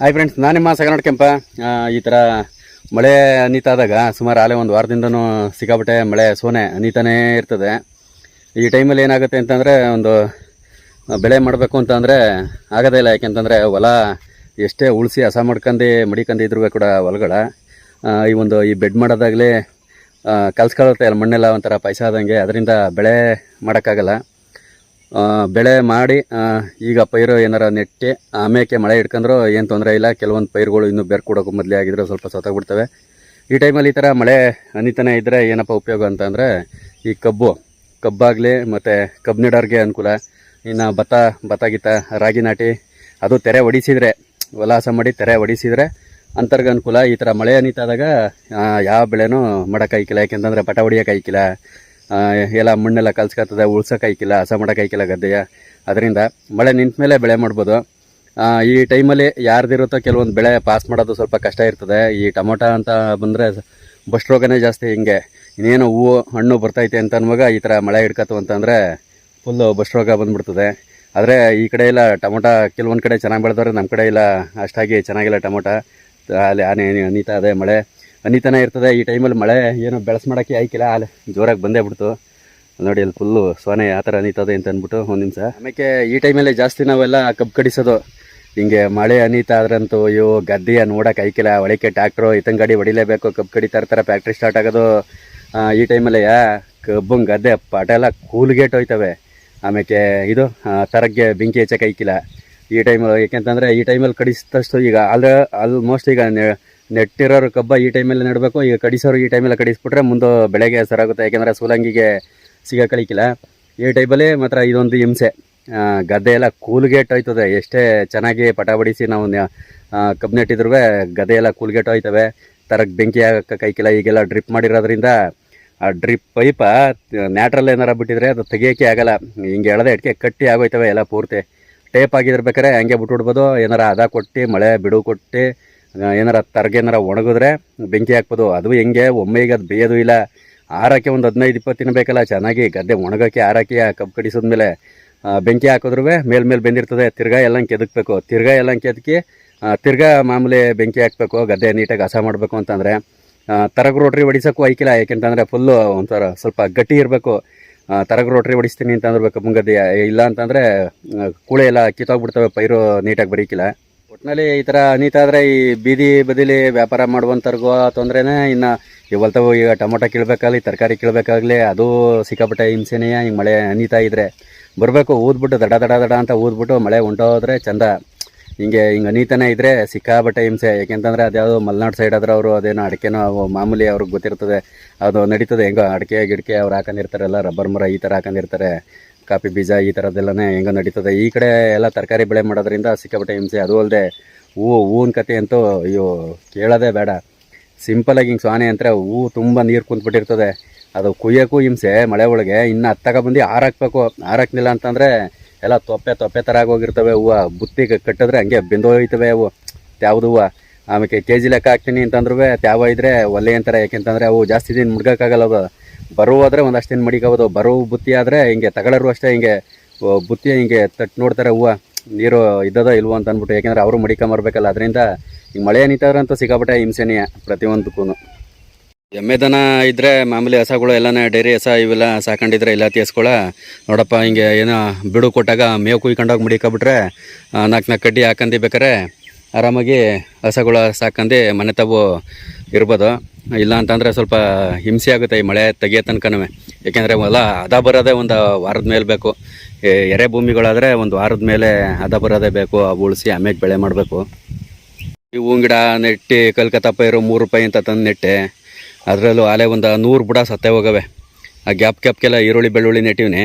Hi friends ನಾನು ನಿಮ್ಮ ಸಗನಾಡ್ ಕೆಂಪ. ಈ ಥರ ಮಳೆ ಅನಿತಾದಾಗ ಸುಮಾರು ಆಲೆ ಒಂದು ವಾರದಿಂದನೂ ಸಿಕ್ಕಾಪಟ್ಟೆ ಮಳೆ ಸೋನೆ ಅನಿತಾನೇ ಇರ್ತದೆ. ಈ ಟೈಮಲ್ಲಿ ಏನಾಗುತ್ತೆ ಅಂತಂದರೆ ಒಂದು ಬೆಳೆ ಮಾಡಬೇಕು ಅಂತಂದರೆ ಆಗೋದೇ ಇಲ್ಲ. ಯಾಕೆಂತಂದರೆ ಹೊಲ ಎಷ್ಟೇ ಉಳಿಸಿ ಹಸ ಮಾಡ್ಕೊಂಡು ಮಡಿಕಂದು ಇದ್ರೂ ಕೂಡ ಹೊಲಗಳ ಈ ಒಂದು ಈ ಬೆಡ್ ಮಾಡೋದಾಗಲಿ ಕಲ್ಸ್ಕೊಳ್ಳುತ್ತೆ ಅಲ್ಲಿ ಮಣ್ಣೆಲ್ಲ ಒಂಥರ ಪೈಸಾ ಆದಂಗೆ. ಅದರಿಂದ ಬೆಳೆ ಮಾಡೋಕ್ಕಾಗಲ್ಲ. ಬೆಳೆ ಮಾಡಿ ಈಗ ಪೈರು ಏನಾರ ನೆಟ್ಟಿ ಆಮೇಕೆ ಮಳೆ ಹಿಡ್ಕೊಂಡ್ರು ಏನು ತೊಂದರೆ ಇಲ್ಲ. ಕೆಲವೊಂದು ಪೈರುಗಳು ಇನ್ನೂ ಬೇರೆ ಮೊದಲೇ ಆಗಿದ್ರೆ ಸ್ವಲ್ಪ ಸತ್ತೋಗ್ಬಿಡ್ತವೆ. ಈ ಟೈಮಲ್ಲಿ ಈ ಥರ ಮಳೆ ಅನಿತನೇ ಇದ್ದರೆ ಏನಪ್ಪ ಉಪಯೋಗ ಅಂತಂದರೆ ಈ ಕಬ್ಬು. ಕಬ್ಬಾಗಲಿ ಮತ್ತು ಕಬ್ಬು ಅನುಕೂಲ. ಇನ್ನು ಭತ್ತ ಭತ್ತ ಗೀತ ರಾಗಿ ನಾಟಿ, ಅದು ತೆರೆ ಹೊಡಿಸಿದ್ರೆ ವಲಾಸ ಮಾಡಿ ತೆರೆ ಹೊಡಿಸಿದ್ರೆ ಅಂತರ್ಗ ಅನುಕೂಲ. ಈ ಥರ ಮಳೆ ಅನಿತಾದಾಗ ಯಾವ ಬೆಳೆನೂ ಮಾಡೋಕ್ಕಾಯ್ಕಿಲ್ಲ ಯಾಕೆಂತಂದರೆ ಪಟ ಹೊಡಿಯೋಕ್ಕಾಯ್ಕಿಲ್ಲ ಎಲ್ಲ ಮಣ್ಣೆಲ್ಲ ಕಲ್ಸ್ಕೊತದೆ ಉಳ್ಸೋಕ್ಕಾಯ್ಕಿಲ್ಲ ಹಸ ಮಾಡೋಕ್ಕಾಯ್ಕಿಲ್ಲ ಗದ್ದೆಯ. ಅದರಿಂದ ಮಳೆ ನಿಂತ ಮೇಲೆ ಬೆಳೆ ಮಾಡ್ಬೋದು. ಈ ಟೈಮಲ್ಲಿ ಯಾರ್ದಿರುತ್ತೋ ಕೆಲವೊಂದು ಬೆಳೆ ಪಾಸ್ ಮಾಡೋದು ಸ್ವಲ್ಪ ಕಷ್ಟ ಇರ್ತದೆ. ಈ ಟೊಮೊಟೊ ಅಂತ ಬಂದರೆ ಬಸ್ಟ್ ರೋಗನೇ ಜಾಸ್ತಿ ಹಿಂಗೆ. ಇನ್ನೇನು ಹೂವು, ಹಣ್ಣು ಬರ್ತೈತೆ ಅಂತ ಅನ್ವಾಗ ಈ ಥರ ಮಳೆ ಹಿಡ್ಕತ್ತು ಅಂತಂದರೆ ಫುಲ್ಲು ಬಸ್ಟ್ ರೋಗ ಬಂದುಬಿಡ್ತದೆ. ಆದರೆ ಈ ಕಡೆ ಎಲ್ಲ ಟೊಮೊಟೊ ಕೆಲವೊಂದು ಕಡೆ ಚೆನ್ನಾಗಿ ಬೆಳೆದವ್ರೆ ನಮ್ಮ ಕಡೆ ಇಲ್ಲ ಅಷ್ಟಾಗಿ ಚೆನ್ನಾಗಿಲ್ಲ ಟೊಮೊಟೊ. ಅಲ್ಲಿ ಆನೆ, ಅನಿತಾ ಅದೇ ಮಳೆ. ಅನಿತಾನೆ ಇರ್ತದೆ. ಈ ಟೈಮಲ್ಲಿ ಮಳೆ ಏನೋ ಬೆಳೆಸ್ ಮಾಡೋಕ್ಕೆ ಆಯ್ಕಿಲ್ಲ. ಅಲ್ಲಿ ಜೋರಾಗಿ ಬಂದೇ ಬಿಡ್ತು. ನೋಡಿ ಅಲ್ಲಿ ಫುಲ್ಲು ಸೋನೆ ಆ ಥರ ಅನಿತದೆ ಅಂತ ಅಂದ್ಬಿಟ್ಟು ಒಂದು ನಿಮಿಷ. ಆಮೇಲೆ ಈ ಟೈಮಲ್ಲಿ ಜಾಸ್ತಿ ನಾವೆಲ್ಲ ಕಬ್ಬು ಕಡಿಸೋದು. ಹಿಂಗೆ ಮಳೆ ಅನಿತ ಆದ್ರಂತೂ ಅಯ್ಯೋ ಗದ್ದೆಯ ನೋಡೋಕೆ ಆಯ್ಕಿಲ್ಲ. ಒಳಕ್ಕೆ ಟ್ಯಾಕ್ಟ್ರು ಇತನ ಗಾಡಿ ಹೊಡಿಲೇಬೇಕು. ಕಬ್ಬು ಕಡಿತಾ ಇರ್ತಾರೆ ಫ್ಯಾಕ್ಟ್ರಿ ಸ್ಟಾರ್ಟ್ ಆಗೋದು. ಈ ಟೈಮಲ್ಲಿ ಕಬ್ಬಂಗೆ ಗದ್ದೆ ಪಾಠ ಎಲ್ಲ ಕೂಲ್ಗೇಟ್ ಹೋಯ್ತವೆ. ಆಮೇಲೆ ಇದು ತರಗ್ಗೆ ಬೆಂಕಿ ಹಚ್ಚಕ್ಕೆ ಆಯ್ಕಿಲ್ಲ. ಈ ಟೈಮಲ್ಲಿ ಯಾಕೆಂತಂದರೆ ಈ ಟೈಮಲ್ಲಿ ಕಡಿಸಿದಷ್ಟು ಈಗ ಆಲ್ ಆಲ್ಮೋಸ್ಟ್ ಈಗ ನೆಟ್ಟಿರೋರು ಕಬ್ಬ ಈ ಟೈಮಲ್ಲಿ ನೆಡಬೇಕು, ಈಗ ಕಡಿಸೋರು ಈ ಟೈಮಲ್ಲಿ ಕಡಿಸ್ಬಿಟ್ರೆ ಮುಂದೆ ಬೆಳೆಗೆ ಸರಾಗುತ್ತೆ, ಯಾಕೆಂದರೆ ಸೂಲಂಗಿಗೆ ಕಳಿಕಿಲ್ಲ ಈ ಟೈಮಲ್ಲಿ ಮಾತ್ರ ಇದೊಂದು ಹಿಂಸೆ. ಗದ್ದೆ ಎಲ್ಲ ಕೂಲ್ಗೇಟ್ ಹೋಯ್ತದೆ ಎಷ್ಟೇ ಚೆನ್ನಾಗಿ ಪಟ ಬಡಿಸಿ ನಾವು ಕಬ್ಬು ನೆಟ್ಟಿದ್ರು ಗದ್ದೆ ಎಲ್ಲ ಕೂಲ್ಗೇಟ್ ಹೋಯ್ತವೆ ತರಕ್ಕೆ ಬೆಂಕಿ ಹಾಕಕ್ಕೆ ಕೈಕಿಲ್ಲ, ಈಗೆಲ್ಲ ಡ್ರಿಪ್ ಮಾಡಿರೋದ್ರಿಂದ ಆ ಡ್ರಿಪ್ ಪೈಪ ನ್ಯಾಟ್ರಲ್ಲಿ ಏನಾರ ಬಿಟ್ಟಿದ್ರೆ ಅದು ತೆಗಿಯೋಕ್ಕೆ ಆಗಲ್ಲ. ಹಿಂಗೆ ಎಳೆದ ಇಟ್ಕೆ ಕಟ್ಟಿ ಆಗೋಯ್ತವೆ ಎಲ್ಲ ಪೂರ್ತಿ. ಟೇಪ್ ಆಗಿರ್ಬೇಕಾರೆ ಹಂಗೆ ಬಿಟ್ಬಿಡ್ಬೋದು, ಏನಾರ ಅದ ಕೊಟ್ಟು, ಮಳೆ, ಬಿಡು ಕೊಟ್ಟು ಏನಾರ ತರ್ಗೆ ಏನಾರ ಒಣಗಿದ್ರೆ ಬೆಂಕಿ ಹಾಕ್ಬೋದು. ಅದು ಹೆಂಗೆ? ಒಮ್ಮೆ ಈಗ ಅದು ಬೇಯೋದು ಇಲ್ಲ. ಆರಕ್ಕೆ ಒಂದು ಹದಿನೈದು, ಇಪ್ಪತ್ತು ತಿನ್ನಬೇಕಲ್ಲ ಬೇಕಲ್ಲ. ಚೆನ್ನಾಗಿ ಗದ್ದೆ ಒಣಗಕ್ಕೆ ಆರಕ್ಕೆ ಕಬ್ಬು ಕಡಿಸಿದ್ಮೇಲೆ ಬೆಂಕಿ ಹಾಕಿದ್ರು ಮೇಲ್ಮೇಲೆ ಬೆಂದಿರ್ತದೆ. ತಿರ್ಗಾ ಎಲ್ಲ ಕೆದಕ್ಬೇಕು. ತಿರ್ಗಾ ಎಲ್ಲ ಕೆದಕಿ ತಿರ್ಗಾ ಮಾಮೂಲಿ ಬೆಂಕಿ ಹಾಕ್ಬೇಕು. ಗದ್ದೆ ನೀಟಾಗಿ ಹಸ ಮಾಡಬೇಕು ಅಂತಂದರೆ ತರಗ ರೋಟ್ರಿ ಹೊಡಿಸೋಕ್ಕೂ ಐಕಿಲ್ಲ ಯಾಕೆಂತಂದರೆ ಫುಲ್ಲು ಒಂಥರ ಸ್ವಲ್ಪ ಗಟ್ಟಿ ಇರಬೇಕು. ತರಗ ರೋಟ್ರಿ ಹೊಡಿಸ್ತೀನಿ ಅಂತಂದ್ರೆ ಕಬ್ಬು ಗದ್ದೆ ಇಲ್ಲ ಅಂತಂದರೆ ಕೂಳೆ ಎಲ್ಲ ಕಿತ್ತೋಗ್ಬಿಡ್ತವೆ. ಪೈರು ನೀಟಾಗಿ ಬರೀಕಿಲ್ಲ ಒಟ್ಟಿನಲ್ಲಿ ಈ ಥರ ಅನಿತಾ ಆದರೆ ಈ ಬೀದಿ ಬದಿಲಿ ವ್ಯಾಪಾರ ಮಾಡುವಂಥವ್ರಿಗೂ ತೊಂದರೆನೇ ಇನ್ನು ಇವಲ್ತವು ಈಗ ಟೊಮೊಟೊ ಕೀಳ್ಬೇಕಾಗಲಿ, ತರಕಾರಿ ಕೀಳ್ಬೇಕಾಗಲಿ, ಅದು ಸಿಕ್ಕಾಪಟ್ಟೆ ಹಿಂಸೆನೆಯ ಹಿಂಗೆ ಮಳೆ ಅನಿತಾ ಇದ್ದರೆ ಬರಬೇಕು, ಊದ್ಬಿಟ್ಟು ದಡ ದಡ ದಡ ಅಂತ ಊದ್ಬಿಟ್ಟು ಮಳೆ ಹೊಂಟೋದ್ರೆ ಚಂದ. ಹಿಂಗೆ ಹಿಂಗೆ ಅನಿತಾನೆ ಇದ್ದರೆ ಸಿಕ್ಕಾಪಟ್ಟೆ ಹಿಂಸೆ. ಯಾಕೆಂತಂದರೆ ಅದ್ಯಾವುದು ಮಲೆನಾಡು ಸೈಡ್ ಆದ್ರೆ ಅವರು ಅದೇನೋ ಅಡಿಕೆನೋ ಮಾಮೂಲಿ ಅವ್ರಿಗೆ ಗೊತ್ತಿರ್ತದೆ. ಅದು ನಡೀತದೆ. ಹೆಂಗೋ ಅಡಿಕೆ ಗಿಡಕೆ ಅವ್ರು ಹಾಕೊಂಡಿರ್ತಾರಲ್ಲ ರಬ್ಬರ್ ಮರ ಈ ಥರ ಹಾಕೊಂಡಿರ್ತಾರೆ. ಕಾಫಿ ಬೀಜ ಈ ಥರದ್ದೆಲ್ಲನೇ ಹೆಂಗೋ ನಡೀತದೆ. ಈ ಕಡೆ ಎಲ್ಲ ತರಕಾರಿ ಬೆಳೆ ಮಾಡೋದ್ರಿಂದ ಸಿಕ್ಕಾಪಟ್ಟೆ ಹಿಂಸೆ. ಅದು ಅಲ್ಲದೆ ಹೂವು, ಹೂವಿನ ಕತೆ ಅಂತೂ ಅಯ್ಯೋ ಕೇಳೋದೇ ಬೇಡ. ಸಿಂಪಲಾಗಿ ಹಿಂಗೆ ಸ್ವಾನೆ ಅಂತ ಹೂವು ತುಂಬ ನೀರು ಕುಂತ್ಬಿಟ್ಟಿರ್ತದೆ. ಅದು ಕುಯ್ಯೋಕ್ಕೂ ಹಿಂಸೆ, ಮಳೆ ಒಳಗೆ ಇನ್ನು ಹತ್ತಾಗ ಬಂದು ಹಾರಾಕ್ಬೇಕು ಹಾರಾಕ್ಲಿಲ್ಲ ಅಂತಂದರೆ ಎಲ್ಲ ತೊಪ್ಪೆ ತೊಪ್ಪೆ ಥರ ಆಗೋಗಿರ್ತವೆ ಹೂವು. ಬುತ್ತಿಗೆ ಕಟ್ಟಿದ್ರೆ ಹಂಗೆ ಬೆಂದೋಯ್ತವೆ ಅವು. ತ್ಯಾವ್ದು ಹೂವು? ಆಮೇಲೆ ಕೆ ಜಿ ಲೆಕ್ಕ ಹಾಕ್ತೀನಿ ಅಂತಂದ್ರೂ ತ್ಯಾವ ಇದ್ದರೆ ಒಲೆ ಅಂತಾರೆ ಯಾಕೆಂತಂದರೆ ಅವು ಜಾಸ್ತಿ ದಿನ ಮುಡ್ಗೋಕ್ಕಾಗಲ್ಲ ಅವು ಬರೋ ಆದರೆ ಒಂದಷ್ಟು ಏನು ಮಡಿಕೋಬೋದು ಬರೋ ಬುತ್ತಿ ಆದರೆ ಹಿಂಗೆ ತಗೊಳ್ಳರು ಅಷ್ಟೇ ಹಿಂಗೆ ಬುತ್ತಿ ಹಿಂಗೆ ತಟ್ಟು ನೋಡ್ತಾರೆ, ಹೂವು, ನೀರು ಇದ್ದದೋ ಇಲ್ವೋ ಅಂತ ಅಂದ್ಬಿಟ್ಟು. ಯಾಕೆಂದರೆ ಅವರು ಮಡಿಕೊಂಬರ್ಬೇಕಲ್ಲ ಅದರಿಂದ ಹಿಂಗೆ ಮಳೆ ನಿಂತವ್ರಂತೂ ಸಿಕ್ಕಾಪಟ್ಟೆ ಹಿಂಸೆನೆಯ ಪ್ರತಿಯೊಂದಕ್ಕೂ. ಎಮ್ಮೆ ದನ ಇದ್ದರೆ ಮಾಮೂಲಿ ಹಸಗಳು, ಎಲ್ಲನೇ ಡೈರಿ ಹಸ ಇವೆಲ್ಲ ಸಾಕೊಂಡಿದ್ರೆ ಎಲ್ಲ ತೀಸ್ಕೊಳ ನೋಡಪ್ಪ, ಹಿಂಗೆ ಏನೋ ಬಿಡು ಕೊಟ್ಟಾಗ ಮೇವು ಕುಯ್ಕೊಂಡೋಗಿ ಮುಡಿಕೊಬಿಟ್ರೆ ನಾಲ್ಕು ನಾಲ್ಕು ಕಡ್ಡಿ ಹಾಕಂದಿ ಬೇಕಾರೆ ಆರಾಮಾಗಿ ಹಸಗಳು ಸಾಕಂದು ಮನೆ ತಾವು ಇರ್ಬೋದು. ಇಲ್ಲ ಅಂತಂದರೆ ಸ್ವಲ್ಪ ಹಿಂಸೆ ಆಗುತ್ತೆ ಈ ಮಳೆ ತೆಗಿಯೋ ತನಕನೂ. ಏಕೆಂದರೆ ಹೊಲ ಹದ ಬರೋದೇ ಒಂದು ವಾರದ ಮೇಲೆ ಬೇಕು. ಎರೆ ಭೂಮಿಗಳಾದರೆ ಒಂದು ವಾರದ ಮೇಲೆ ಹದ ಬರೋದೇ ಬೇಕು. ಅವು ಉಳಿಸಿ ಆಮೇಲೆ ಬೆಳೆ ಮಾಡಬೇಕು. ಈ ಹೂವಿನ ಗಿಡ ನೆಟ್ಟಿ, ಕಲ್ಕತ್ತಾ ಪೈರು ಮೂರು ರೂಪಾಯಿ ಅಂತ ತಂದು ನೆಟ್ಟೆ. ಅದರಲ್ಲೂ ಆಲೆ ಒಂದು ನೂರು ಬುಡ ಸತ್ತೇ ಹೋಗವೆ. ಆ ಗ್ಯಾಪ್ ಗ್ಯಾಪ್ಗೆಲ್ಲ ಈರುಳ್ಳಿ, ಬೆಳ್ಳುಳ್ಳಿ ನೆಟ್ಟಿವ್ನಿ.